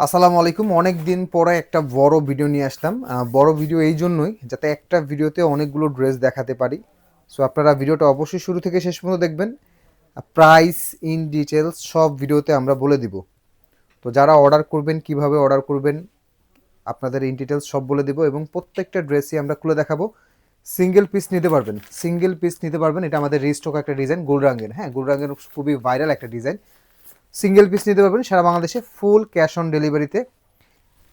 আসসালামু আলাইকুম। অনেক দিন পরে একটা বড় ভিডিও নিয়ে আসলাম। বড় ভিডিও এই জন্যই যাতে একটা ভিডিওতে অনেকগুলো ড্রেস দেখাতে পারি। সো আপনারা ভিডিওটা অবশ্যই শুরু থেকে শেষ পর্যন্ত দেখবেন। প্রাইস ইন ডিটেলস সব ভিডিওতে আমরা বলে দিব। তো যারা অর্ডার করবেন, কীভাবে অর্ডার করবেন, আপনাদের ইন ডিটেলস সব বলে দিব এবং প্রত্যেকটা ড্রেসই আমরা খুলে দেখাবো। সিঙ্গেল পিস নিতে পারবেন। সিঙ্গেল পিস নিতে পারবেন। এটা আমাদের রিস্টক একটা ডিজাইন গোল রঙের হ্যাঁ গোল রঙের খুবই ভাইরাল একটা ডিজাইন সিঙ্গেল পিস নিতে পারবেন, সারা বাংলাদেশে ফুল ক্যাশ অন ডেলিভারিতে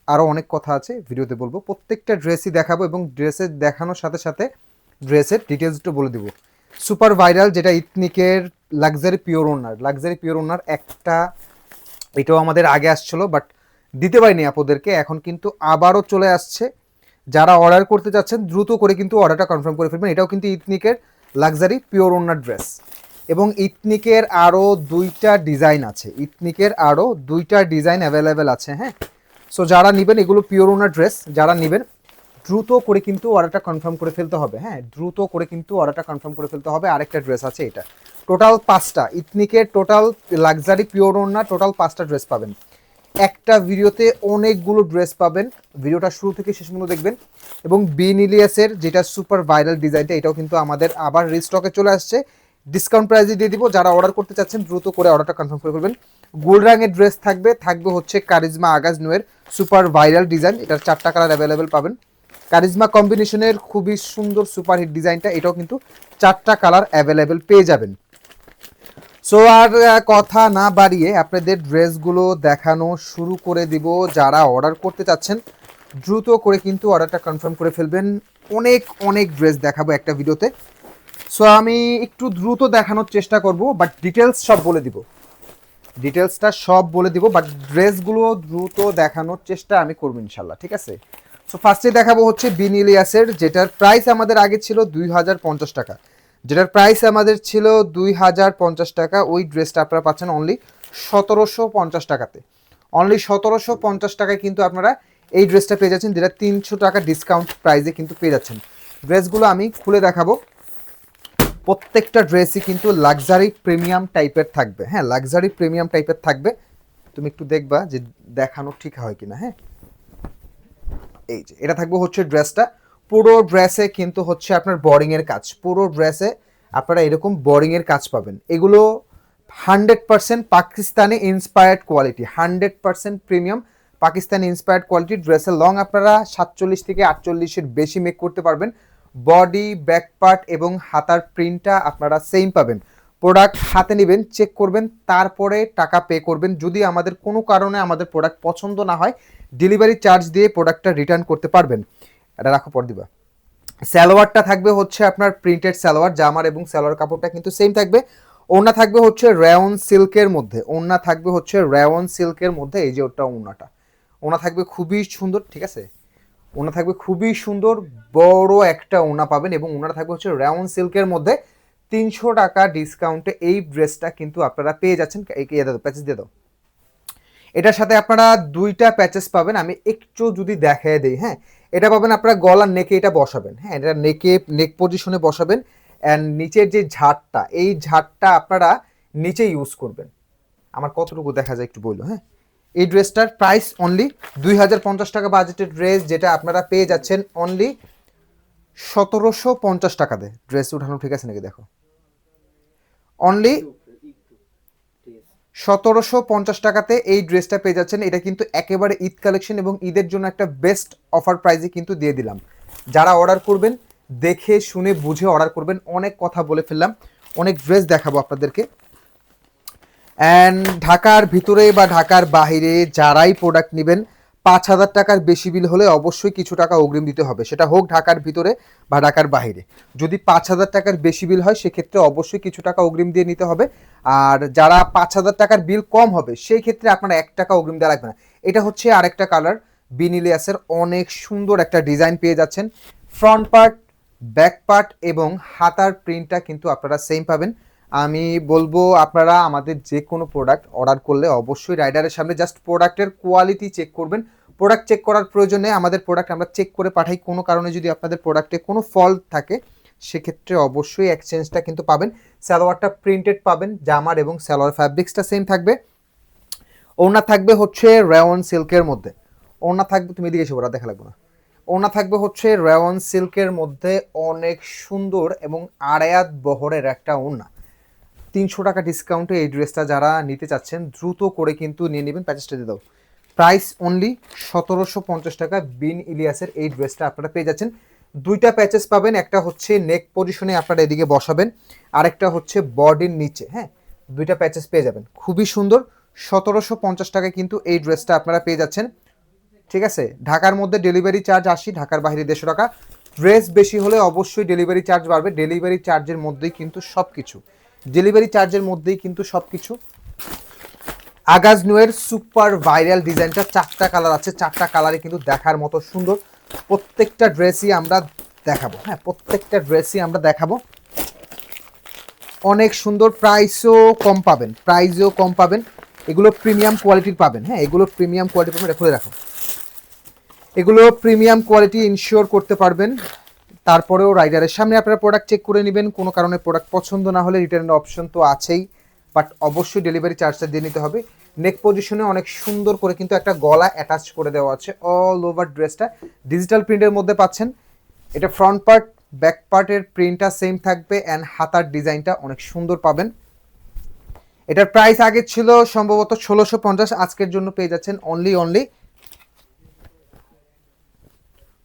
আরও অনেক কথা আছে, ভিডিওতে বলব। প্রত্যেকটা ড্রেসই দেখাবো এবং ড্রেসের দেখানোর সাথে সাথে ড্রেসের ডিটেলসটা বলে দিব। সুপার ভাইরাল যেটা ইথনিকের luxury pure owner luxury pure owner একটা, এটাও আমাদের আগে আসছিল বাট দিতে পারিনি আপনাদেরকে এখন কিন্তু আবারও চলে আসছে। যারা অর্ডার করতে চাচ্ছেন, দ্রুত করে কিন্তু অর্ডারটা কনফার্ম করে ফেলবেন। এটাও কিন্তু ইথনিকের লাক্সারি পিওর ওনার ড্রেস এবং ইথনিকের আরও দুইটা ডিজাইন আছে। ইথনিকের আরও দুইটা ডিজাইন অ্যাভেলেবেল আছে হ্যাঁ? সো যারা নেবেন, এগুলো পিওর ওনার ড্রেস যারা নেবেন, দ্রুত করে কিন্তু অর্ডারটা কনফার্ম করে ফেলতে হবে হ্যাঁ? দ্রুত করে কিন্তু অর্ডারটা কনফার্ম করে ফেলতে হবে, আরেকটা ড্রেস আছে এটা। টোটাল পাঁচটা ইথনিকের total luxury pure owner total পাঁচটা ড্রেস পাবেন। একটা ভিডিওতে অনেকগুলো ড্রেস পাবেন, ভিডিওটা শুরু থেকে শেষ পর্যন্ত দেখবেন। এবং বিন ইলিয়াসের যেটা সুপার ভাইরাল ডিজাইনটা এটাও কিন্তু আমাদের আবার রিস্টকে চলে আসছে। ডিসকাউন্ট প্রাইসে দিয়ে দিব। যারা অর্ডার করতে চাচ্ছেন, দ্রুত করে অর্ডারটা কনফার্ম করে করবেন গোল্ড রঙের ড্রেস থাকবে থাকবে হচ্ছে কারিজমা আগাজ নোয়ের সুপার ভাইরাল ডিজাইন এটার চারটা কালার অ্যাভেলেবেল পাবেন। কারিজমা কম্বিনেশনের খুবই সুন্দর সুপার হিট ডিজাইনটা এটাও কিন্তু চারটা কালার অ্যাভেলেবেল পেয়ে যাবেন। সো আর কথা না বাড়িয়ে আপনাদের ড্রেসগুলো দেখানো শুরু করে দিব। যারা অর্ডার করতে চাচ্ছেন, দ্রুত করে কিন্তু অর্ডারটা কনফার্ম করে ফেলবেন। অনেক অনেক ড্রেস দেখাবো একটা ভিডিওতে সো আমি একটু দ্রুত দেখানোর চেষ্টা করব বাট ডিটেলস সব বলে দিব। ডিটেলসটা সব বলে দিব বাট ড্রেসগুলো দ্রুত দেখানোর চেষ্টা আমি করব ইনশাল্লাহ, ঠিক আছে? সো ফার্স্টে দেখাবো হচ্ছে বিনিলিয়াসের যেটার প্রাইস আমাদের আগে ছিল দুই হাজার পঞ্চাশ টাকা। যেটার প্রাইস আমাদের ছিল দুই হাজার পঞ্চাশ টাকা, ওই ড্রেসটা আপনারা পাচ্ছেন অনলি সতেরোশো পঞ্চাশ টাকাতে। অনলি সতেরোশো পঞ্চাশ টাকায় কিন্তু আপনারা এই ড্রেসটা পেয়ে যাচ্ছেন, যেটা তিনশো টাকা ডিসকাউন্ট প্রাইসে কিন্তু পেয়ে যাচ্ছেন। ড্রেসগুলো আমি খুলে দেখাবো। প্রত্যেকটা ড্রেসই কিন্তু লাক্সারি প্রিমিয়াম টাইপের থাকবে। হ্যাঁ লাক্সারি প্রিমিয়াম টাইপের থাকবে। তুমি একটু দেখবা যে দেখানো ঠিক হয় কিনা হ্যাঁ? এই যে, এটা থাকবে হচ্ছে ড্রেসটা পুরো ড্রেসে কিন্তু হচ্ছে আপনার বোরিং এর কাজ। পুরো ড্রেসে আপনারা এরকম বোরিং এর কাজ পাবেন। এগুলো hundred percent Pakistani inspired quality hundred percent premium Pakistani inspired quality ড্রেসের লং আপনারা সাতচল্লিশ থেকে আটচল্লিশের বেশি মেক করতে পারবেন। বডি ব্যাক পার্ট এবং হাতার প্রিন্টটা আপনারা সেম পাবেন। প্রোডাক্ট হাতে নেবেন চেক করবেন, তারপরে টাকা পে করবেন। যদি আমাদের কোনো কারণে আমাদের প্রোডাক্ট পছন্দ না হয় ডেলিভারি চার্জ দিয়ে প্রোডাক্টটা রিটার্ন করতে পারবেন। এটা রাখো পর দিবা সালোয়ারটা থাকবে হচ্ছে আপনার প্রিন্টেড সালোয়ার, জামার এবং সালোয়ার কাপড়টা কিন্তু সেম থাকবে। ওড়না থাকবে হচ্ছে রেওন সিল্কের মধ্যে। ওড়না থাকবে হচ্ছে রেওন সিল্কের মধ্যে, এই যে ওটা ওনাটা ওনা থাকবে খুবই সুন্দর, ঠিক আছে? ওনা থাকবে খুবই সুন্দর, বড় একটা ওনা পাবেন এবং ওনারা থাকবে হচ্ছে রাউন্ড সিল্কের মধ্যে তিনশো টাকা ডিসকাউন্টে এই ড্রেসটা কিন্তু আপনারা পেয়ে যাচ্ছেন। প্যাচেস দিয়ে দাও। এটার সাথে আপনারা দুইটা প্যাচেস পাবেন। আমি একটু যদি দেখায় দিই হ্যাঁ? এটা পাবেন আপনারা গলার নেকে এটা বসাবেন হ্যাঁ? এটা নেকে নেক পজিশনে বসাবেন অ্যান্ড নিচের যে ঝাড়টা, এই ঝাড়টা আপনারা নিচে ইউজ করবেন। আমার কতটুকু দেখা যায় একটু বলল হ্যাঁ? এই ড্রেসটার প্রাইস অনলি দুই হাজার পঞ্চাশ টাকা বাজেটের ড্রেস যেটা আপনারা পেয়ে যাচ্ছেন অনলি সতেরোশো পঞ্চাশ টাকাতে। ড্রেস উঠানো ঠিক আছে নাকি দেখো? অনলি সতেরোশো পঞ্চাশ টাকাতে এই ড্রেসটা পেয়ে যাচ্ছেন। এটা কিন্তু একেবারে ঈদ কালেকশন এবং ঈদের জন্য একটা বেস্ট অফার প্রাইজে কিন্তু দিয়ে দিলাম। যারা অর্ডার করবেন, দেখে, শুনে, বুঝে অর্ডার করবেন, অনেক কথা বলে ফেললাম। অনেক ড্রেস দেখাবো আপনাদেরকে। অ্যান্ড ঢাকার ভিতরে বা ঢাকার বাইরে যারাই প্রোডাক্ট নেবেন, পাঁচ হাজার টাকার বেশি বিল হলে অবশ্যই কিছু টাকা অগ্রিম দিতে হবে। সেটা হোক ঢাকার ভিতরে বা ঢাকার বাইরে যদি পাঁচ হাজার টাকার বেশি বিল হয়, সেক্ষেত্রে অবশ্যই কিছু টাকা অগ্রিম দিয়ে নিতে হবে। আর যারা পাঁচ হাজার টাকার বিল কম হবে, সেই ক্ষেত্রে আপনারা এক টাকা অগ্রিম দেওয়া লাগবে না। এটা হচ্ছে আরেকটা কালার বিনিলিয়াসের অনেক সুন্দর একটা ডিজাইন পেয়ে যাচ্ছেন। ফ্রন্ট পার্ট ব্যাক পার্ট এবং হাতার প্রিন্টটা কিন্তু আপনারা সেম পাবেন। আমি বলব আপনারা আমাদের যে কোনো প্রোডাক্ট অর্ডার করলে অবশ্যই রাইডারের সামনে জাস্ট প্রোডাক্টের কোয়ালিটি চেক করবেন। প্রোডাক্ট চেক করার প্রয়োজনে আমাদের প্রোডাক্ট আমরা চেক করে পাঠাই। কোনো কারণে যদি আপনাদের প্রোডাক্টে কোনো ফল্ট থাকে, সেক্ষেত্রে অবশ্যই এক্সচেঞ্জটা কিন্তু পাবেন। সালোয়ারটা প্রিন্টেড পাবেন। জামার এবং সালোয়ার ফ্যাব্রিক্সটা সেম থাকবে। ওনা থাকবে হচ্ছে রেওয়ান সিল্কের মধ্যে। ওনা থাকবে, তুমি এদিকে ওরা দেখা লাগবে না। ওনা থাকবে হচ্ছে রেওয়ান সিল্কের মধ্যে অনেক সুন্দর এবং আড়ায়াত বহরের একটা ওনা তিনশো টাকা ডিসকাউন্টে এই ড্রেসটা যারা নিতে চাচ্ছেন, দ্রুত করে কিন্তু নিয়ে নেবেন প্যাকেজটা দিয়ে দাও। প্রাইস অনলি সতেরোশো পঞ্চাশ টাকা বিন ইলিয়াসের এই ড্রেসটা আপনারা পেয়ে যাচ্ছেন। দুইটা প্যাচেস পাবেন, একটা হচ্ছে নেক পজিশনে আপনারা এদিকে বসাবেন, আরেকটা হচ্ছে বডির নিচে হ্যাঁ? দুইটা প্যাচেস পেয়ে যাবেন। খুবই সুন্দর, সতেরোশো পঞ্চাশ টাকায় কিন্তু এই ড্রেসটা আপনারা পেয়ে যাচ্ছেন। ঠিক আছে? ঢাকার মধ্যে ডেলিভারি চার্জ আসি ঢাকার বাইরে দেড়শো টাকা। ড্রেস বেশি হলে অবশ্যই ডেলিভারি চার্জ বাড়বে। ডেলিভারি চার্জের মধ্যেই কিন্তু সব কিছু ডেলিভারি চার্জের মধ্যেই কিন্তু সব কিছু আগাজ নোয়ের সুপার ভাইরাল ডিজাইনটা চারটা কালার আছে। চারটা কালারে কিন্তু দেখার মতো সুন্দর। প্রত্যেকটা ড্রেসই আমরা দেখাবো। হ্যাঁ প্রত্যেকটা ড্রেসই আমরা দেখাবো। অনেক সুন্দর প্রাইসও কম পাবেন। প্রাইসও কম পাবেন। এগুলো প্রিমিয়াম কোয়ালিটির পাবেন। হ্যাঁ এগুলো প্রিমিয়াম কোয়ালিটি পাবেন। এটা খুলে রাখো এগুলো প্রিমিয়াম কোয়ালিটি ইনশিওর করতে পারবেন। তারপরেও রাইডারের সামনে আপনারা প্রোডাক্ট চেক করে নেবেন। কোনো কারণে প্রোডাক্ট পছন্দ না হলে রিটার্নের অপশন তো আছেই বাট অবশ্যই ডেলিভারি চার্জটা দিয়ে নিতে হবে। নেক পজিশনে অনেক সুন্দর করে কিন্তু একটা গলা অ্যাটাচ করে দেওয়া আছে। অল ওভার ড্রেসটা ডিজিটাল প্রিন্টের মধ্যে পাচ্ছেন। এটা ফ্রন্ট পার্ট ব্যাক পার্টের প্রিন্টটা সেম থাকবে অ্যান্ড হাতার ডিজাইনটা অনেক সুন্দর পাবেন। এটার প্রাইস আগে ছিল সম্ভবত ষোলোশো পঞ্চাশ, আজকের জন্য পেয়ে যাচ্ছেন অনলি অনলি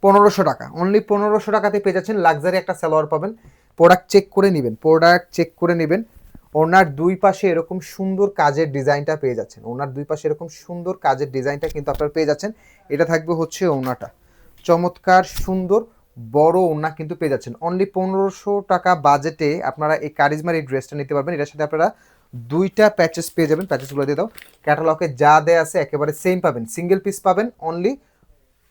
পনেরোশো টাকা। অনলি পনেরোশো টাকাতে পেয়ে যাচ্ছেন লাক্সারি একটা সালোয়ার পাবেন। প্রোডাক্ট চেক করে নেবেন। প্রোডাক্ট চেক করে নেবেন। ওনার দুই পাশে এরকম সুন্দর কাজের ডিজাইনটা পেয়ে যাচ্ছেন। ওনার দুই পাশে এরকম সুন্দর কাজের ডিজাইনটা কিন্তু আপনারা পেয়ে যাচ্ছেন। এটা থাকবে হচ্ছে ওনাটা। চমৎকার, সুন্দর, বড় ওনা কিন্তু পেয়ে যাচ্ছেন। অনলি পনেরোশো টাকা বাজেটে আপনারা এই কারিজমার এই ড্রেসটা নিতে পারবেন। এটার সাথে আপনারা দুইটা প্যাচেস পেয়ে যাবেন। প্যাচেসগুলো দিয়ে দাও। ক্যাটালগে যা দেয়া আছে একেবারে সেম পাবেন। সিঙ্গেল পিস পাবেন। অনলি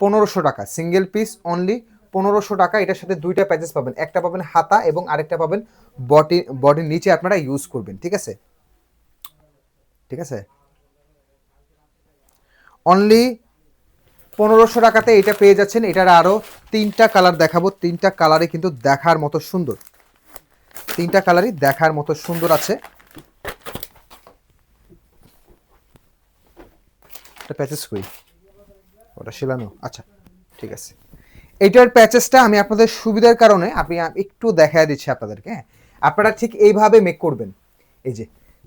পনেরোশো টাকা। সিঙ্গেল পিস অনলি পনেরোশো টাকা। এটার সাথে দুইটা প্যাচেস পাবেন। একটা পাবেন হাতা এবং আরেকটা পাবেন বডি বডির নিচে আপনারা ইউজ করবেন, ঠিক আছে? ঠিক আছে? অনলি পনেরোশো টাকাতে এটা পেয়ে যাচ্ছেন। এটার আরও তিনটা কালার দেখাবো। তিনটা কালারে কিন্তু দেখার মতো সুন্দর। তিনটা কালারই দেখার মতো সুন্দর আছে। এটা প্যাচেস কই ওটা শিলানো। আচ্ছা ঠিক আছে। এইটার প্যাচেসটা আমি আপনাদের সুবিধার কারণে আমি একটু দেখায় দিচ্ছি আপনাদেরকে হ্যাঁ। আপনারা ঠিক এইভাবে মেক করবেন। এই যে,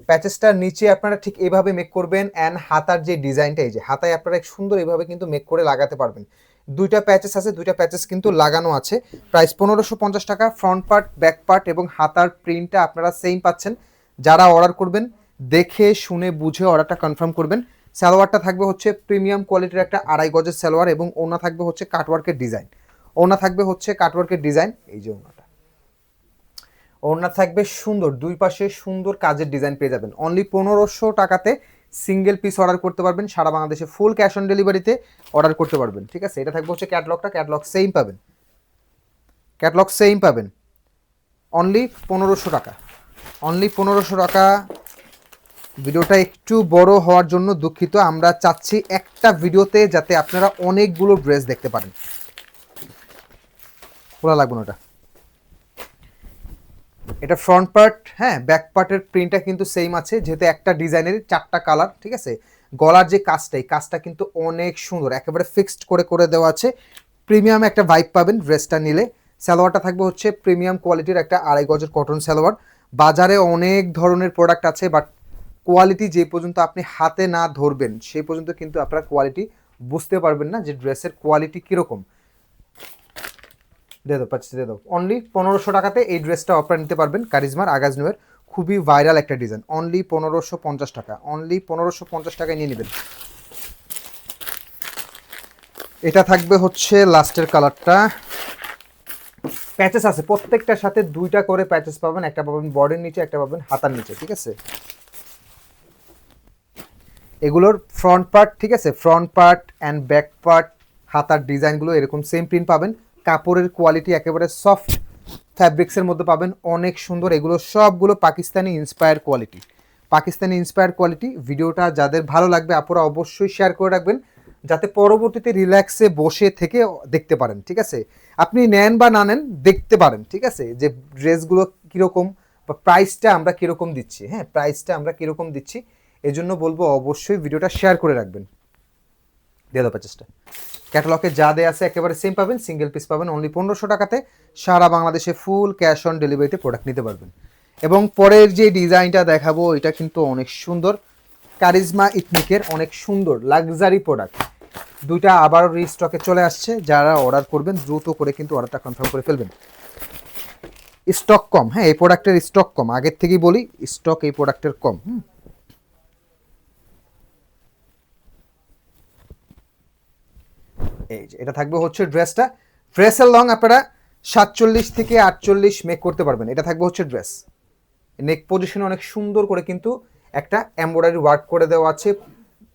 প্যাচেসটার নিচে আপনারা ঠিক এইভাবে মেক করবেন অ্যান্ড হাতার যে ডিজাইনটা এই যে, হাতায় আপনারা সুন্দর এইভাবে কিন্তু মেক করে লাগাতে পারবেন। দুইটা প্যাচেস আছে, দুইটা প্যাচেস কিন্তু লাগানো আছে। প্রাইস পনেরোশো পঞ্চাশ টাকা ফ্রন্ট পার্ট ব্যাক পার্ট এবং হাতার প্রিন্টটা আপনারা সেম পাচ্ছেন। যারা অর্ডার করবেন, দেখে, শুনে, বুঝে অর্ডারটা কনফার্ম করবেন। সালোয়ারটা থাকবে হচ্ছে প্রিমিয়াম কোয়ালিটির একটা আড়াই গজের সালোয়ার এবং ওনা থাকবে হচ্ছে কাটওয়ার্কের ডিজাইন। ওনা থাকবে হচ্ছে কাটওয়ার্কের ডিজাইন, এই যে ওনাটা ওনা থাকবে সুন্দর, দুই পাশে সুন্দর কাজের ডিজাইন পেয়ে যাবেন। অনলি পনেরোশো টাকাতে সিঙ্গেল পিস অর্ডার করতে পারবেন, সারা বাংলাদেশে ফুল ক্যাশ অন ডেলিভারিতে অর্ডার করতে পারবেন, ঠিক আছে? এটা থাকবে হচ্ছে ক্যাটলগটা ক্যাটলগ সেম পাবেন। ক্যাটলগ সেম পাবেন। অনলি পনেরোশো টাকা। অনলি পনেরোশো টাকা ভিডিওটা একটু বড় হওয়ার জন্য দুঃখিত। আমরা চাচ্ছি একটা ভিডিওতে যাতে আপনারা অনেকগুলো ড্রেস দেখতে পারেন। খোলা লাগবে না ওটা। এটা ফ্রন্ট পার্ট হ্যাঁ ব্যাক পার্টের প্রিন্টটা কিন্তু সেম আছে, যেহেতু একটা ডিজাইনের চারটা কালার ঠিক আছে? গলার যে কাজটা, এই কাজটা কিন্তু অনেক সুন্দর, একেবারে ফিক্সড করে করে দেওয়া আছে। প্রিমিয়াম একটা ভাইব পাবেন ড্রেসটা নিলে। সালোয়ারটা থাকবে হচ্ছে প্রিমিয়াম কোয়ালিটির একটা আড়াই গজের কটন সালোয়ার। বাজারে অনেক ধরনের প্রোডাক্ট আছে বাট কোয়ালিটি যে পর্যন্ত আপনি হাতে না ধরবেন সেই পর্যন্ত কিন্তু আপনারা কোয়ালিটি বুঝতে পারবেন না যে ড্রেসের কোয়ালিটি কীরকম। দিয়ে দাও পাচ্ছি দিয়ে দাও। অনলি পনেরোশো টাকাতে এই ড্রেসটা অফার নিতে পারবেন কারিজমার আগাজ নোয়ের খুবই ভাইরাল একটা ডিজাইন অনলি পনেরোশো পঞ্চাশ টাকা। অনলি পনেরোশো পঞ্চাশ টাকায় নিয়ে নেবেন। এটা থাকবে হচ্ছে লাস্টের কালারটা প্যাচেস আছে, প্রত্যেকটার সাথে দুইটা করে প্যাচেস পাবেন। একটা পাবেন বডির নিচে, একটা পাবেন হাতার নিচে, ঠিক আছে? এগুলোর ফ্রন্ট পার্ট ঠিক আছে? Front part and back part হাতার ডিজাইনগুলো এরকম সেম প্রিন্ট পাবেন। কাপড়ের কোয়ালিটি একেবারে সফট ফ্যাব্রিক্সের মধ্যে পাবেন। অনেক সুন্দর। এগুলো সবগুলো Pakistani inspire quality Pakistani inspire quality ভিডিওটা যাদের ভালো লাগবে আপনারা অবশ্যই শেয়ার করে রাখবেন। যাতে পরবর্তীতে রিল্যাক্সে বসে থেকে দেখতে পারেন, ঠিক আছে? আপনি নেন বা না নেন, দেখতে পারেন, ঠিক আছে? যে ড্রেসগুলো কীরকম বা প্রাইসটা আমরা কীরকম দিচ্ছি। হ্যাঁ প্রাইসটা আমরা কীরকম দিচ্ছি। এই জন্য বলব অবশ্যই ভিডিওটা শেয়ার করে রাখবেন। দিয়ে দাও প্যাচেসটা ক্যাটালগে যা দেয়া আছে একেবারে সেম পাবেন সিঙ্গেল পিস পাবেন অনলি পনেরোশো টাকাতে সারা বাংলাদেশে ফুল ক্যাশ অন ডেলিভারিতে প্রোডাক্ট নিতে পারবেন। এবং পরের যে ডিজাইনটা দেখাবো, এটা কিন্তু অনেক সুন্দর কারিজমা ইথনিকের অনেক সুন্দর লাক্সারি প্রোডাক্ট দুইটা আবারও রিস্টকে চলে আসছে, যারা অর্ডার করবেন, দ্রুত করে কিন্তু অর্ডারটা কনফার্ম করে ফেলবেন। স্টক কম হ্যাঁ এই প্রোডাক্টের স্টক কম। আগের থেকেই বলি স্টক এই প্রোডাক্টের কম, হুম। এই যে, এটা থাকবে হচ্ছে ড্রেসটা। ড্রেসের লং আপনারা সাতচল্লিশ থেকে আটচল্লিশ মেক করতে পারবেন। এটা থাকবে হচ্ছে ড্রেস নেক পজিশনে অনেক সুন্দর করে কিন্তু একটা এমব্রয়ডারি ওয়ার্ক করে দেওয়া আছে।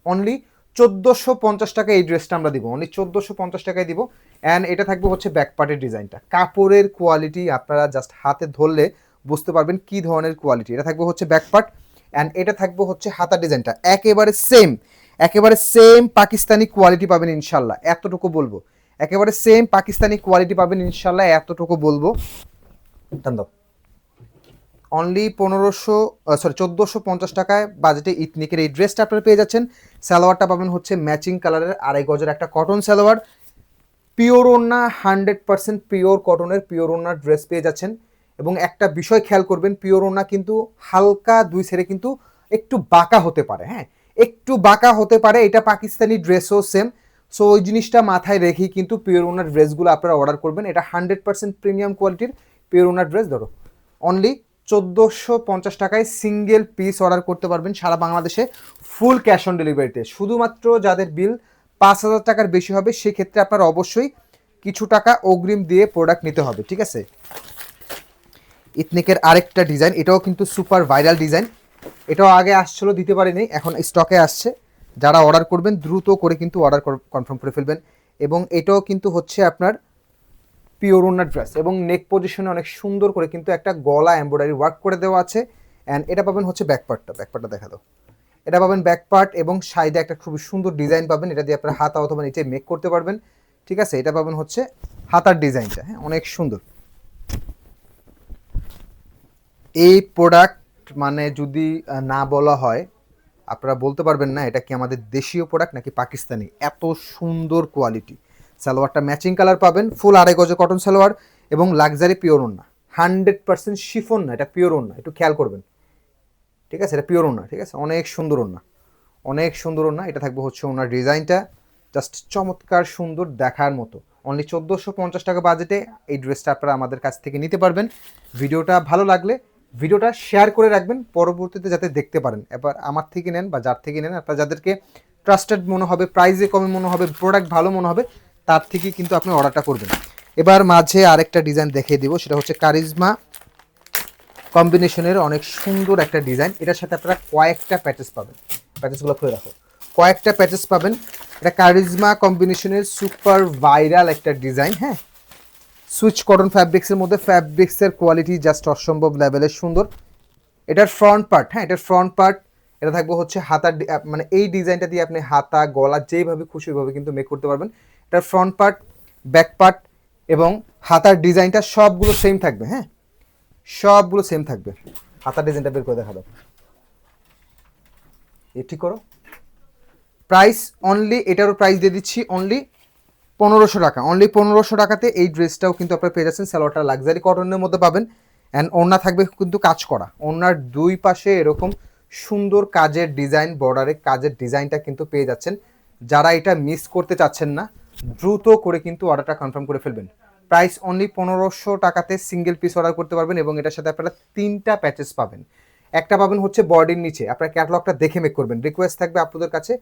অনলি চোদ্দোশো পঞ্চাশ টাকা এই ড্রেসটা আমরা দিব। অনলি চোদ্দোশো পঞ্চাশ টাকায় দিব। অ্যান্ড এটা থাকবে হচ্ছে ব্যাক পার্টের ডিজাইনটা কাপড়ের কোয়ালিটি আপনারা জাস্ট হাতে ধরলে বুঝতে পারবেন কি ধরনের কোয়ালিটি এটা থাকবে হচ্ছে ব্যাক পার্ট অ্যান্ড এটা থাকবে হচ্ছে হাতার ডিজাইনটা একেবারে সেম একেবারে সেম পাকিস্তানি কোয়ালিটি পাবেন ইনশাল্লাহ, এতটুকু বলব। একেবারে সেম পাকিস্তানি কোয়ালিটি পাবেন ইনশাল্লাহ, এতটুকু বলব। অনলি পনেরোশো সরি চোদ্দোশো পঞ্চাশ টাকায় বাজেটে ইথনিকের এই ড্রেসটা আপনারা পেয়ে যাচ্ছেন। সালোয়ারটা পাবেন হচ্ছে ম্যাচিং কালারের আড়াই গজের একটা কটন সালোয়ার। পিওর ওনা হান্ড্রেড পার্সেন্ট পিওর কটনের পিওর ওনার ড্রেস পেয়ে যাচ্ছেন। এবং একটা বিষয় খেয়াল করবেন পিওর ওনা কিন্তু হালকা দুই সেরে কিন্তু একটু বাঁকা হতে পারে হ্যাঁ? একটু বাঁকা হতে পারে, এটা পাকিস্তানি ড্রেসও সেম সো ওই জিনিসটা মাথায় রেখেই কিন্তু পিওর ওনার ড্রেসগুলো আপনারা অর্ডার করবেন। এটা হান্ড্রেড পার্সেন্ট প্রিমিয়াম কোয়ালিটির পিওর ওনার ড্রেস ধরো। অনলি চোদ্দোশো পঞ্চাশ টাকায় সিঙ্গেল পিস অর্ডার করতে পারবেন সারা বাংলাদেশে ফুল ক্যাশ অন ডেলিভারিতে শুধুমাত্র যাদের বিল পাঁচ হাজার টাকার বেশি হবে, সেক্ষেত্রে আপনার অবশ্যই কিছু টাকা অগ্রিম দিয়ে প্রোডাক্ট নিতে হবে, ঠিক আছে? ইথনিকের আরেকটা ডিজাইন এটাও কিন্তু সুপার ভাইরাল ডিজাইন এটাও আগে আসছিল, দিতে পারিনি, এখন স্টকে আসছে। যারা অর্ডার করবেন, দ্রুত করে কিন্তু অর্ডার কনফার্ম করে ফেলবেন। এবং এটাও কিন্তু হচ্ছে আপনার পিওর ওনার ড্রেস এবং নেক পজিশনে অনেক সুন্দর করে কিন্তু একটা গলা এমব্রয়ডারি ওয়ার্ক করে দেওয়া আছে। অ্যান্ড এটা পাবেন হচ্ছে ব্যাক পার্টটা ব্যাক পার্টটা দেখা দাও। এটা পাবেন ব্যাক পার্ট এবং সাইডে একটা খুবই সুন্দর ডিজাইন পাবেন। এটা দিয়ে আপনার হাতা অথবা নিচে মেক করতে পারবেন। ঠিক আছে? এটা পাবেন হচ্ছে হাতার ডিজাইনটা হ্যাঁ অনেক সুন্দর। এই প্রোডাক্ট মানে যদি না বলা হয়, আপনারা বলতে পারবেন না এটা কি আমাদের দেশীয় প্রোডাক্ট নাকি পাকিস্তানি। এত সুন্দর কোয়ালিটি সালোয়ারটা ম্যাচিং কালার পাবেন ফুল আড়াই গজে কটন সালোয়ার এবং লাক্সারি পিওর ওন্না হান্ড্রেড পার্সেন্ট শিফন না এটা পিওর ওন্না একটু খেয়াল করবেন। ঠিক আছে? এটা পিওর ওন্না ঠিক আছে? অনেক সুন্দর ওন্না অনেক সুন্দর ওন্না এটা থাকবে হচ্ছে ওনার ডিজাইনটা। জাস্ট চমৎকার সুন্দর দেখার মতো। অনলি চোদ্দোশো পঞ্চাশ টাকা বাজেটে এই ড্রেসটা আপনারা আমাদের কাছ থেকে নিতে পারবেন। ভিডিওটা ভালো লাগলে ভিডিওটা শেয়ার করে রাখবেন, পরবর্তীতে যাতে দেখতে পারেন। এবার আমার থেকে নেন বা যার থেকে নেন, আপনারা যাদেরকে ট্রাস্টেড মনে হবে প্রাইসে কমে মনে হবে প্রোডাক্ট ভালো মনে হবে, তার থেকেই কিন্তু আপনি অর্ডারটা করবেন। এবার মাঝে আরেকটা ডিজাইন দেখিয়ে দিব, সেটা হচ্ছে কারিজমা কম্বিনেশনের অনেক সুন্দর একটা ডিজাইন এটার সাথে আপনারা কয়েকটা প্যাচেস পাবেন। প্যাচেসগুলো খুলে রাখো কয়েকটা প্যাচেস পাবেন। এটা কারিজমা কম্বিনেশনের সুপার ভাইরাল একটা ডিজাইন হ্যাঁ? সুইচ কটন ফ্যাব্রিক্সের মধ্যে ফ্যাব্রিক্সের কোয়ালিটি জাস্ট অসম্ভব লেভেলের সুন্দর। এটার ফ্রন্ট পার্ট হ্যাঁ এটার ফ্রন্ট পার্ট এটা থাকবে হচ্ছে আহ, মানে এই ডিজাইনটা দিয়ে আপনি হাতা গলা যেইভাবে খুশি ওইভাবে কিন্তু মেক করতে পারবেন। এটার ফ্রন্ট পার্ট ব্যাক পার্ট এবং হাতার ডিজাইনটা সবগুলো সেম থাকবে হ্যাঁ? সবগুলো সেম থাকবে। হাতার ডিজাইনটা বের করে দেখা দাও এ ঠিক করো। প্রাইস অনলি এটারও প্রাইস দিয়ে দিচ্ছি অনলি পনেরোশো টাকা। অনলি পনেরোশো টাকাতে এই ড্রেসটাও কিন্তু আপনারা পেয়ে যাচ্ছেন। স্যালোয়ারটা লাক্সারি কটনের মধ্যে পাবেন। অ্যান্ড ওড়না থাকবে কিন্তু কাজ করা। ওড়নার দুই পাশে এরকম সুন্দর কাজের ডিজাইন বর্ডারে কাজের ডিজাইনটা কিন্তু পেয়ে যাচ্ছেন। যারা এটা মিস করতে চাচ্ছেন না, দ্রুত করে কিন্তু অর্ডারটা কনফার্ম করে ফেলবেন। প্রাইস অনলি পনেরোশো টাকাতে সিঙ্গেল পিস অর্ডার করতে পারবেন এবং এটার সাথে আপনারা তিনটা প্যাচেস পাবেন। একটা পাবেন হচ্ছে বডির নিচে। আপনার ক্যাটলগটা দেখে মেক করবেন। রিকোয়েস্ট থাকবে আপনাদের কাছে।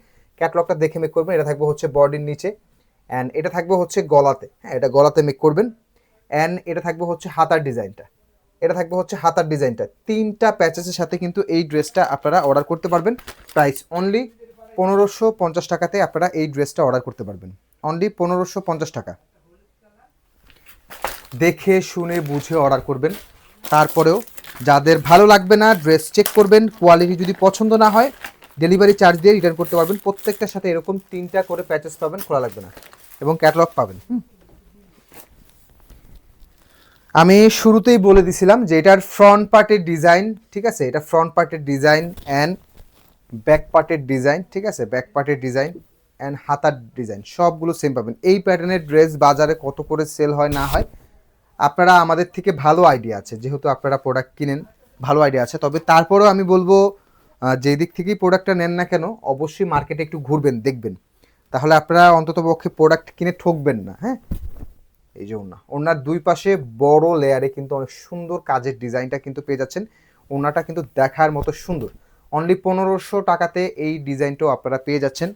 ক্যাটলগটা দেখে মেক করবেন। এটা থাকবে হচ্ছে বডির নিচে। অ্যান্ড এটা থাকবে হচ্ছে গলাতে। হ্যাঁ এটা গলাতে মেক করবেন। অ্যান্ড এটা থাকবে হচ্ছে হাতার ডিজাইনটা। এটা থাকবে হচ্ছে হাতার ডিজাইনটা। তিনটা প্যাচেসের সাথে কিন্তু এই ড্রেসটা আপনারা অর্ডার করতে পারবেন। প্রাইস অনলি পনেরোশো পঞ্চাশ টাকাতে আপনারা এই ড্রেসটা অর্ডার করতে পারবেন। অনলি পনেরোশো পঞ্চাশ টাকা। দেখে, শুনে, বুঝে অর্ডার করবেন। তারপরেও যাদের ভালো লাগবে না ড্রেস চেক করবেন। কোয়ালিটি যদি পছন্দ না হয় ডেলিভারি চার্জ দিয়ে রিটার্ন করতে পারবেন। প্রত্যেকটার সাথে এরকম তিনটা করে প্যাচেস পাবেন, খোলা লাগবে না। এবং ক্যাটালগ পাবেন। আমি শুরুতেই বলে দিছিলাম যে এটার ফ্রন্ট পার্টের ডিজাইন ঠিক আছে? এটা ফ্রন্ট পার্টের ডিজাইন অ্যান্ড ব্যাক পার্টের ডিজাইন ঠিক আছে? ব্যাক পার্টের ডিজাইন অ্যান্ড হাতার ডিজাইন সবগুলো সেম পাবেন। এই প্যাটার্নের ড্রেস বাজারে কত করে সেল হয়, না হয়, আপনারা আমাদের থেকে ভালো আইডিয়া আছে। যেহেতু আপনারা প্রোডাক্ট কিনেন, ভালো আইডিয়া আছে। তবে তারপরেও আমি বলব যেই দিক থেকেই প্রোডাক্টটা নেন না কেন, অবশ্যই মার্কেটে একটু ঘুরবেন, দেখবেন। তাহলে আপনারা অন্তত পক্ষে প্রোডাক্ট কিনে ঠকবেন না হ্যাঁ? এই যে ওনা ওনার দুই পাশে বড় লেয়ারে কিন্তু অনেক সুন্দর কাজের ডিজাইনটা কিন্তু পেয়ে যাচ্ছেন। ওনাটা কিন্তু দেখার মতো সুন্দর। অনলি পনেরোশো টাকাতে এই ডিজাইনটাও আপনারা পেয়ে যাচ্ছেন।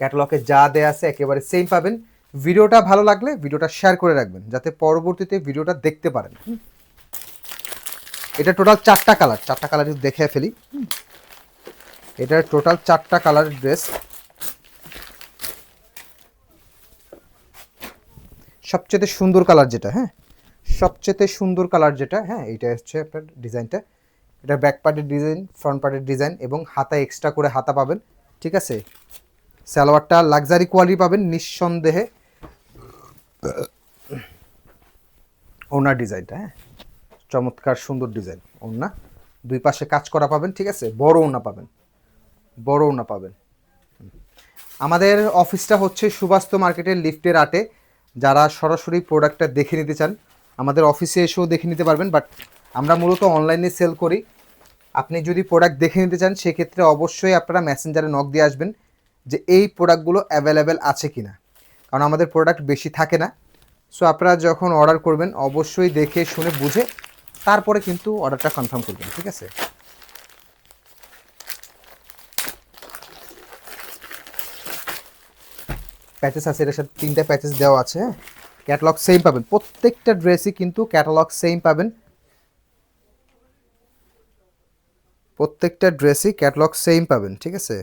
ক্যাটালগে যা দেয়া আছে একেবারে সেম পাবেন। ভিডিওটা ভালো লাগলে ভিডিওটা শেয়ার করে রাখবেন, যাতে পরবর্তীতে ভিডিওটা দেখতে পারেন এটা টোটাল চারটা কালার চারটা কালার দেখে ফেলি। এটার টোটাল চারটা কালার ড্রেস সবচেয়ে সুন্দর কালার যেটা হ্যাঁ? সবচেয়ে সুন্দর কালার যেটা হ্যাঁ এইটা হচ্ছে আপনার ডিজাইনটা। এটা ব্যাক পার্টের ডিজাইন ফ্রন্ট পার্টের ডিজাইন এবং হাতা এক্সট্রা করে হাতা পাবেন, ঠিক আছে? সালোয়ারটা লাক্সারি কোয়ালিটি পাবেন নিঃসন্দেহে। ওনার ডিজাইনটা হ্যাঁ? চমৎকার সুন্দর ডিজাইন, ওনা। দুই পাশে কাজ করা পাবেন, ঠিক আছে? বড় ওনা পাবেন, বড় ওনা পাবেন। আমাদের অফিসটা হচ্ছে সুবাস্ত মার্কেটের লিফটের আটে। যারা সরাসরি প্রোডাক্টটা দেখে নিতে চান, আমাদের অফিসে এসেও দেখে নিতে পারবেন বাট আমরা মূলত অনলাইনে সেল করি। আপনি যদি প্রোডাক্ট দেখে নিতে চান, সেক্ষেত্রে অবশ্যই আপনারা মেসেঞ্জারে নক দিয়ে আসবেন যে এই প্রোডাক্টগুলো অ্যাভেলেবেল আছে কি না কারণ আমাদের প্রোডাক্ট বেশি থাকে না। সো আপনারা যখন অর্ডার করবেন, অবশ্যই দেখে, শুনে, বুঝে, তারপরে কিন্তু অর্ডারটা কনফার্ম করবেন, ঠিক আছে? প্যাচেস আছে, এটার সাথে তিনটা প্যাচেস দেওয়া আছে হ্যাঁ? ক্যাটালগ সেম পাবেন। প্রত্যেকটা ড্রেসই কিন্তু ক্যাটালগ সেম পাবেন। প্রত্যেকটা ড্রেসই ক্যাটালগ সেম পাবেন, ঠিক আছে?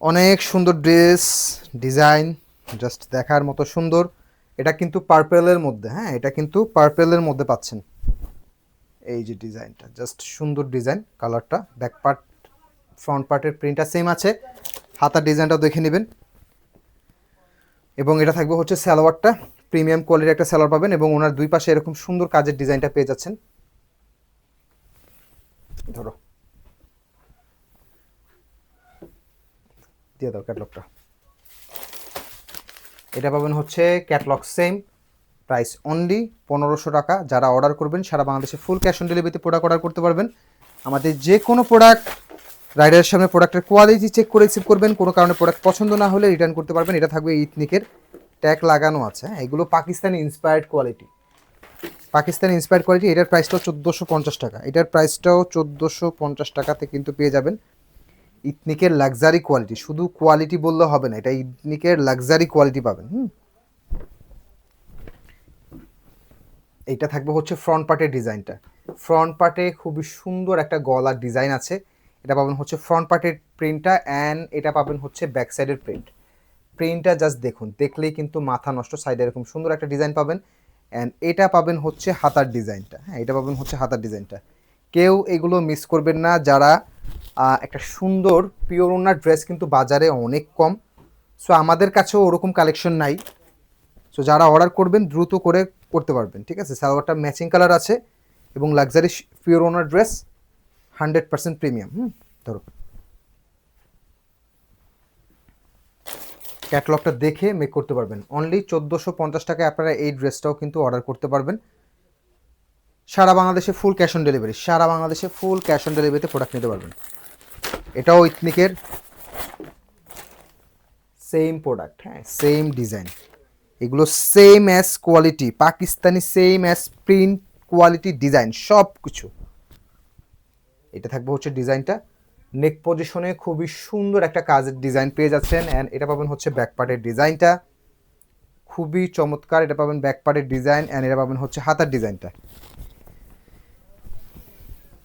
অনেক সুন্দর ড্রেস ডিজাইন জাস্ট দেখার মতো সুন্দর। এটা কিন্তু পার্পেলের মধ্যে হ্যাঁ? এটা কিন্তু পার্পেলের মধ্যে পাচ্ছেন। এই যে ডিজাইনটা জাস্ট সুন্দর ডিজাইন, কালারটা ব্যাক পার্ট ফ্রন্ট পার্টের প্রিন্টটা সেম আছে। হাতার ডিজাইনটাও দেখে নেবেন। এবং এটা থাকবে হচ্ছে সালোয়ারটা প্রিমিয়াম কোয়ালিটির একটা সালোয়ার পাবেন এবং ওনার দুই পাশে এরকম সুন্দর কাজের ডিজাইনটা পেয়ে যাচ্ছেন। ধরো। দিয়ে দাও ক্যাটলগটা এটা পাবেন হচ্ছে ক্যাটলগ সেম প্রাইস অনলি পনেরোশো টাকা। যারা অর্ডার করবেন, সারা বাংলাদেশে ফুল ক্যাশ অন ডেলিভারিতে প্রোডাক্ট অর্ডার করতে পারবেন। আমাদের যে কোনো প্রোডাক্ট রাইডারের সামনে প্রোডাক্টের কোয়ালিটি চেক করে রিসিভ করবেন। কোনো কারণে প্রোডাক্ট পছন্দ না হলে রিটার্ন করতে পারবেন। এটা থাকবে ইথনিকের ট্যাগ লাগানো আছে। হ্যাঁ এগুলো Pakistani inspired quality Pakistani inspired quality এটার প্রাইসটাও চোদ্দোশো পঞ্চাশ টাকা। এটার প্রাইসটাও চোদ্দোশো পঞ্চাশ টাকাতে কিন্তু পেয়ে যাবেন। ইথনিকের লাক্সারি কোয়ালিটি শুধু কোয়ালিটি বললে হবে না, এটা ইথনিকের লাক্সারি কোয়ালিটি পাবেন, হুম? এইটা থাকবে হচ্ছে ফ্রন্ট পার্টের ডিজাইনটা ফ্রন্ট পার্টে খুবই সুন্দর একটা গলার ডিজাইন আছে। এটা পাবেন হচ্ছে ফ্রন্ট পার্টের প্রিন্টটা অ্যান্ড এটা পাবেন হচ্ছে ব্যাক সাইডের প্রিন্ট প্রিন্টটা জাস্ট দেখুন, দেখলেই কিন্তু মাথা নষ্ট সাইডে এরকম সুন্দর একটা ডিজাইন পাবেন। অ্যান্ড এটা পাবেন হচ্ছে হাতার ডিজাইনটা হ্যাঁ এটা পাবেন হচ্ছে হাতার ডিজাইনটা কেউ এগুলো মিস করবেন না, যারা একটা সুন্দর পিওর ওনার ড্রেস কিন্তু বাজারে অনেক কম। সো আমাদের কাছেও ওরকম কালেকশন নাই। সো যারা অর্ডার করবেন, দ্রুত করে করতে পারবেন, ঠিক আছে? সালোয়ারটা ম্যাচিং কালার আছে এবং লাক্সারি পিওর ওনার ড্রেস হান্ড্রেড পার্সেন্ট প্রিমিয়াম হুম? ধরো। ক্যাটালগটা দেখে মেক করতে পারবেন। অনলি চোদ্দোশো পঞ্চাশ টাকায় আপনারা এই ড্রেসটাও কিন্তু অর্ডার করতে পারবেন। সারা বাংলাদেশে ফুল ক্যাশ অন ডেলিভারি সারা বাংলাদেশে ফুল ক্যাশ অন ডেলিভারিতে প্রোডাক্ট নিতে পারবেন। এটাও ইথনিকের সেম প্রোডাক্ট হ্যাঁ সেম ডিজাইন এগুলো same as quality Pakistani same as print quality design সব কিছু এটা থাকবে হচ্ছে ডিজাইনটা নেক পজিশনে খুবই সুন্দর একটা কাজের ডিজাইন পেয়ে যাচ্ছেন অ্যান্ড এটা পাবেন হচ্ছে ব্যাক পার্টের ডিজাইনটা খুবই চমৎকার, এটা পাবেন ব্যাক পার্টের ডিজাইন অ্যান্ড এটা পাবেন হচ্ছে হাতার ডিজাইনটা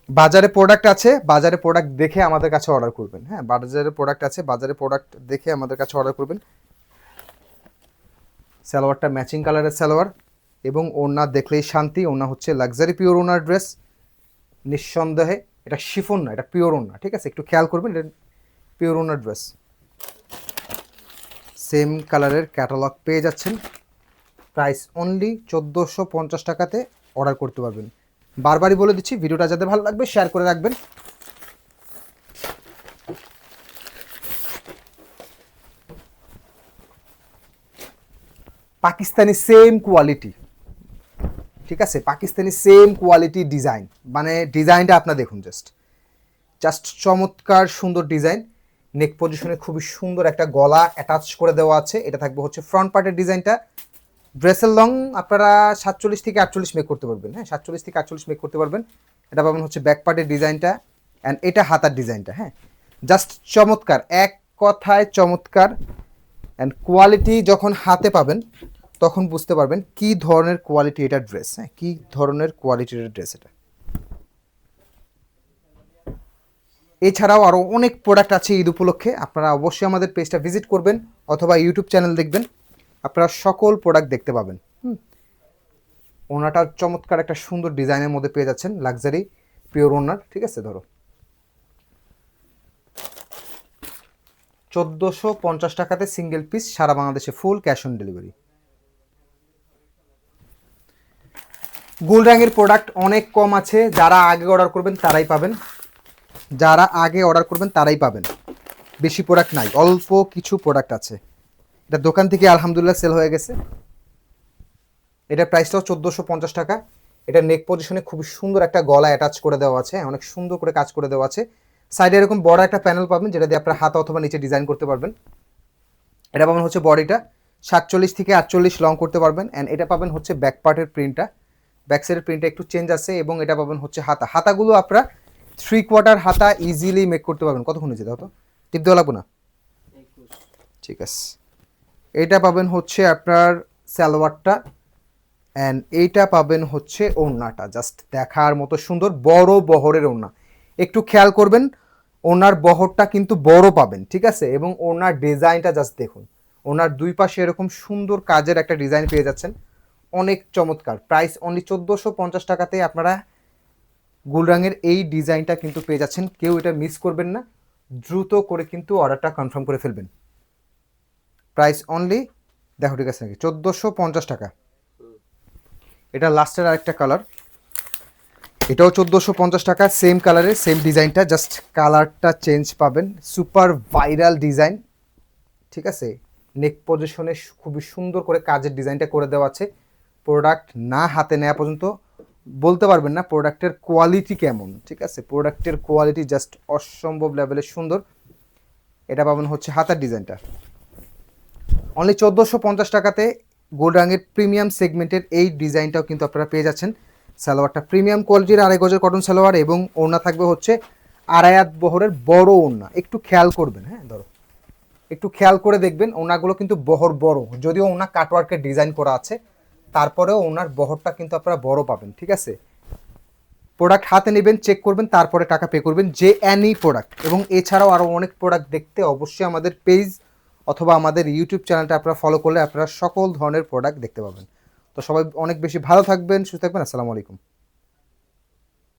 বাজারে প্রোডাক্ট আছে, বাজারে প্রোডাক্ট দেখে আমাদের কাছে অর্ডার করবেন। হ্যাঁ বাজারে প্রোডাক্ট আছে, বাজারে প্রোডাক্ট দেখে আমাদের কাছে অর্ডার করবেন। সালোয়ারটা ম্যাচিং কালারের সালোয়ার এবং ওড়না দেখলেই শান্তি, ওড়না হচ্ছে লাক্সারি পিওর ওনার ড্রেস নিঃসন্দেহে এটা শিফন না, এটা পিওর ওড়না, ঠিক আছে? একটু খেয়াল করবেন, এটা পিওর ওনার ড্রেস সেম কালারের ক্যাটালগ পেয়ে যাচ্ছেন। প্রাইস অনলি চোদ্দোশো পঞ্চাশ টাকাতে অর্ডার করতে পারবেন। বারবারই বলে দিচ্ছি, ভিডিওটা যাদের ভালো লাগবে শেয়ার করে রাখবেন। পাকিস্তানি সেম কোয়ালিটি ঠিক আছে? পাকিস্তানি সেম কোয়ালিটি ডিজাইন মানে ডিজাইনটা আপনার দেখুন জাস্ট জাস্ট চমৎকার সুন্দর ডিজাইন নেক পজিশনে খুবই সুন্দর একটা গলা অ্যাটাচ করে দেওয়া আছে। এটা থাকবে হচ্ছে ফ্রন্ট পার্টের ডিজাইনটা ড্রেসের লং আপনারা সাতচল্লিশ থেকে আটচল্লিশ মেক করতে পারবেন। হ্যাঁ সাতচল্লিশ থেকে আটচল্লিশ মেক করতে পারবেন। এটা পাবেন হচ্ছে ব্যাক পার্টের ডিজাইনটা অ্যান্ড এটা হাতার ডিজাইনটা হ্যাঁ। জাস্ট চমৎকার, এক কথায় চমৎকার। অ্যান্ড কোয়ালিটি যখন হাতে পাবেন তখন বুঝতে পারবেন কি ধরনের কোয়ালিটি এটা ড্রেস হ্যাঁ কি ধরনের কোয়ালিটির ড্রেস এটা। এছাড়াও আরও অনেক প্রোডাক্ট আছে ঈদ উপলক্ষে, আপনারা অবশ্যই আমাদের পেজটা ভিজিট করবেন অথবা ইউটিউব চ্যানেল দেখবেন, আপনারা সকল প্রোডাক্ট দেখতে পাবেন। হুম। ওনাটা চমৎকার একটা সুন্দর ডিজাইনের মধ্যে পেয়ে যাচ্ছেন লাক্সারি পিওর ওনার, ঠিক আছে, ধরো। চোদ্দোশো পঞ্চাশ টাকাতে সিঙ্গেল পিস সারা বাংলাদেশে ফুল ক্যাশ অন ডেলিভারি গোল রঙের প্রোডাক্ট অনেক কম আছে, যারা আগে অর্ডার করবেন তারাই পাবেন। যারা আগে অর্ডার করবেন তারাই পাবেন। বেশি প্রোডাক্ট নাই, অল্প কিছু প্রোডাক্ট আছে। এটা দোকান থেকে আলহামদুলিল্লাহ সেল হয়ে গেছে। এটা প্রাইসটাও চোদ্দোশো পঞ্চাশ টাকা। এটা নেক পজিশনে খুবই সুন্দর একটা গলা অ্যাটাচ করে দেওয়া আছে, অনেক সুন্দর করে কাজ করে দেওয়া আছে। সাইডে এরকম বড় একটা প্যানেল পাবেন, যেটা দিয়ে আপনার হাত অথবা নিচে ডিজাইন করতে পারবেন। এটা পাবেন হচ্ছে বডিটা সাতচল্লিশ থেকে আটচল্লিশ লং করতে পারবেন অ্যান্ড এটা পাবেন হচ্ছে ব্যাক পার্টের প্রিন্টটা ব্যাক সাইডের প্রিন্টটা একটু চেঞ্জ আছে এবং এটা পাবেন হচ্ছে হাতা। হাতাগুলো আপনারা থ্রি কোয়ার্টার হাতা ইজিলি মেক করতে পারবেন। কতক্ষণ হয়েছে দাও তো? টিপ দেওয়া লাগবো না? ঠিক আছে। এটা পাবেন হচ্ছে আপনার সালোয়ারটা অ্যান্ড এইটা পাবেন হচ্ছে ওড়নাটা। জাস্ট দেখার মতো সুন্দর বড় বহরের ওড়না। একটু খেয়াল করবেন ওনার বহরটা কিন্তু বড় পাবেন ঠিক আছে? এবং ওনার ডিজাইনটা জাস্ট দেখুন। ওনার দুই পাশে এরকম সুন্দর কাজের একটা ডিজাইন পেয়ে যাচ্ছেন। অনেক চমৎকার। প্রাইস অনলি চোদ্দোশো পঞ্চাশ টাকাতে আপনারা গুলরাঙের এই ডিজাইনটা কিন্তু পেয়ে যাচ্ছেন। কেউ এটা মিস করবেন না। দ্রুত করে কিন্তু অর্ডারটা কনফার্ম করে ফেলবেন। প্রাইস অনলি দেখো ঠিক আছে নাকি? চোদ্দোশো পঞ্চাশ টাকা। এটা লাস্টের আরেকটা কালার এটাও চোদ্দোশো পঞ্চাশ টাকা সেম কালারের সেম ডিজাইনটা জাস্ট কালারটা চেঞ্জ পাবেন। সুপার ভাইরাল ডিজাইন ঠিক আছে? নেক পজিশনে খুবই সুন্দর করে কাজের ডিজাইনটা করে দেওয়া আছে। প্রোডাক্ট না হাতে নেওয়া পর্যন্ত বলতে পারবেন না প্রোডাক্টের কোয়ালিটি কেমন, ঠিক আছে? প্রোডাক্টের কোয়ালিটি জাস্ট অসম্ভব লেভেলের সুন্দর। এটা পাবেন হচ্ছে হাতার ডিজাইনটা। অনলি চোদ্দোশো পঞ্চাশ টাকাতে গোল্ড রঙের প্রিমিয়াম সেগমেন্টের এই ডিজাইনটাও কিন্তু আপনারা পেয়ে যাচ্ছেন। সালোয়ারটা প্রিমিয়াম কোয়ালিটির আড়াই গজের কটন সালোয়ার এবং ওড়না থাকবে হচ্ছে আড়ায়াত বহরের বড় ওড়না। একটু খেয়াল করবেন হ্যাঁ ধরো। একটু খেয়াল করে দেখবেন ওনাগুলো কিন্তু বহর বড়। যদিও ওনা কাটওয়ার্কের ডিজাইন করা আছে তারপরেও ওনার বহরটা কিন্তু আপনারা বড় পাবেন, ঠিক আছে? প্রোডাক্ট হাতে নেবেন চেক করবেন, তারপরে টাকা পে করবেন, যে অ্যানি প্রোডাক্ট এবং এছাড়াও আরও অনেক প্রোডাক্ট দেখতে অবশ্যই আমাদের পেজ অথবা আমাদের ইউটিউব চ্যানেলটা আপনারা ফলো করলে আপনারা সকল ধরনের প্রোডাক্ট দেখতে পাবেন। তো সবাই অনেক বেশি ভালো থাকবেন, সুস্থ থাকবেন, আসসালামু আলাইকুম।